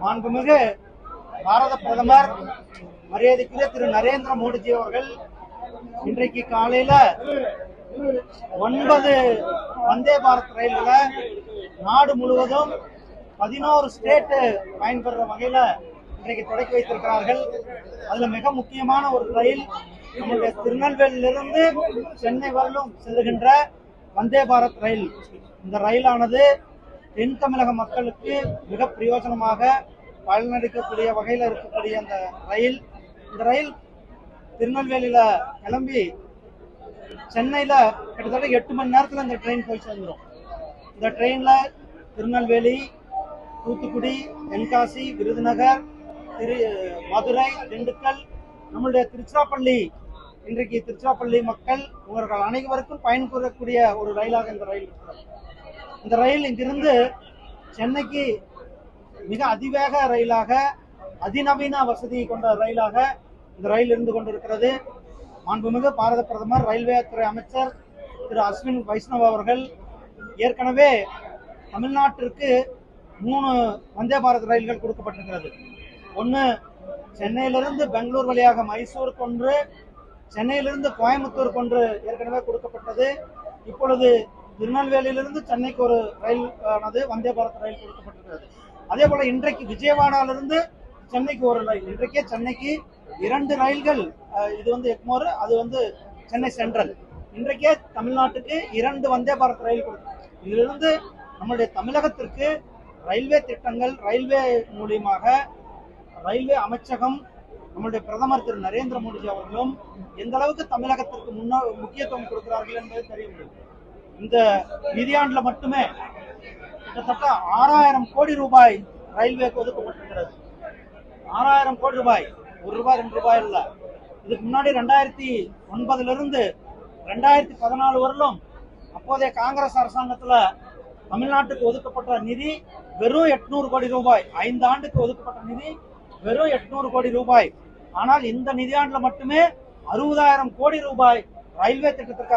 மாண்புமிகு பாரத பிரதமர் மரியாதைக்குரிய திரு நரேந்திர மோடிஜி அவர்கள் இன்றைக்கு காலையில ஒன்பது வந்தே பாரத் ரயில்கள நாடு முழுவதும் பதினோரு ஸ்டேட் பயன்பெறுற வகையில இன்றைக்கு தொடக்கி வைத்திருக்கிறார்கள். அதுல மிக முக்கியமான ஒரு ரயில் நம்முடைய திருநெல்வேலியிலிருந்து சென்னை வரலும் செல்லுகின்ற வந்தே பாரத் ரயில். இந்த ரயிலானது தென் தமிழக மக்களுக்கு மிக பிரயோஜனமாக பயனளிக்கக்கூடிய வகையில் இருக்கக்கூடிய அந்த ரயில். இந்த ரயில் திருநெல்வேலியில கிளம்பி சென்னையில கிட்டத்தட்ட எட்டு மணி நேரத்துல இந்த ட்ரெயின் போய் சேர்ந்துடும் இந்த ட்ரெயின்ல திருநெல்வேலி தூத்துக்குடி தென்காசி விருதுநகர் திரு மதுரை திண்டுக்கல் நம்மளுடைய திருச்சிராப்பள்ளி இன்றைக்கு திருச்சிராப்பள்ளி மக்கள் இவர்கள் அனைவருக்கும் பயன்பெறக்கூடிய ஒரு ரயிலாக இந்த ரயில் இருக்கிறது. இந்த ரயில் இங்கிருந்து சென்னைக்கு மிக அதிவேக ரயிலாக அதிநவீன வசதி கொண்ட ரயிலாக இந்த ரயில் இருந்து கொண்டிருக்கிறது. மாண்புமிகு பாரத பிரதமர் ரயில்வே துறை அமைச்சர் திரு அஸ்வின் வைஷ்ணவ் அவர்கள் ஏற்கனவே தமிழ்நாட்டிற்கு மூணு வந்தே பாரத் ரயில்கள் கொடுக்கப்பட்டிருக்கிறது. ஒன்று சென்னையிலிருந்து பெங்களூர் வழியாக மைசூருக்கு ஒன்று சென்னையிலிருந்து கோயம்புத்தூர் கொன்று ஏற்கனவே கொடுக்கப்பட்டது. இப்பொழுது திருநெல்வேலியிலிருந்து சென்னைக்கு ஒரு ரயில் ஆனது வந்தே பாரத் ரயில் கொடுக்கப்பட்டிருக்கிறது. அதே போல இன்றைக்கு விஜயவாடாவிலிருந்து சென்னைக்கு ஒரு ரயில். இன்றைக்கே சென்னைக்கு இரண்டு ரயில்கள் இது வந்து எக்மோர் அது வந்து சென்னை சென்ட்ரல். இன்றைக்கே தமிழ்நாட்டுக்கு இரண்டு வந்தே பாரத் ரயில் கொடுக்கும் இதிலிருந்து நம்மளுடைய தமிழகத்திற்கு ரயில்வே திட்டங்கள் ரயில்வே மூலியமாக ரயில்வே அமைச்சகம் நம்மளுடைய பிரதமர் திரு நரேந்திர மோடிஜி அவர்களும் எந்த அளவுக்கு தமிழகத்திற்கு முன்னா முக்கியத்துவம் கொடுக்கிறார்கள் என்பது தெரிய முடியும். இந்த நிதியாண்டுல மட்டுமே கிட்டத்தட்ட ஆறாயிரம் கோடி ரூபாய் ரயில்வேக்கு ஒதுக்கப்பட்டிருக்கிறது. ஆறாயிரம் கோடி ரூபாய். ஒரு ரூபாய் ரெண்டு ரூபாய் இல்ல. இதுக்கு முன்னாடி ரெண்டாயிரத்தி ஒன்பதுல இருந்து ரெண்டாயிரத்தி பதினாலு வரலும் அப்போதைய காங்கிரஸ் அரசாங்கத்துல தமிழ்நாட்டுக்கு ஒதுக்கப்பட்ட நிதி வெறும் எட்நூறு கோடி ரூபாய். ஐந்து ஆண்டுக்கு ஒதுக்கப்பட்ட நிதி வெறும் எட்நூறு கோடி ரூபாய். ஆனால் இந்த நிதியாண்டுல மட்டுமே அறுபதாயிரம் கோடி ரூபாய் ரயில்வே திட்டத்திற்காக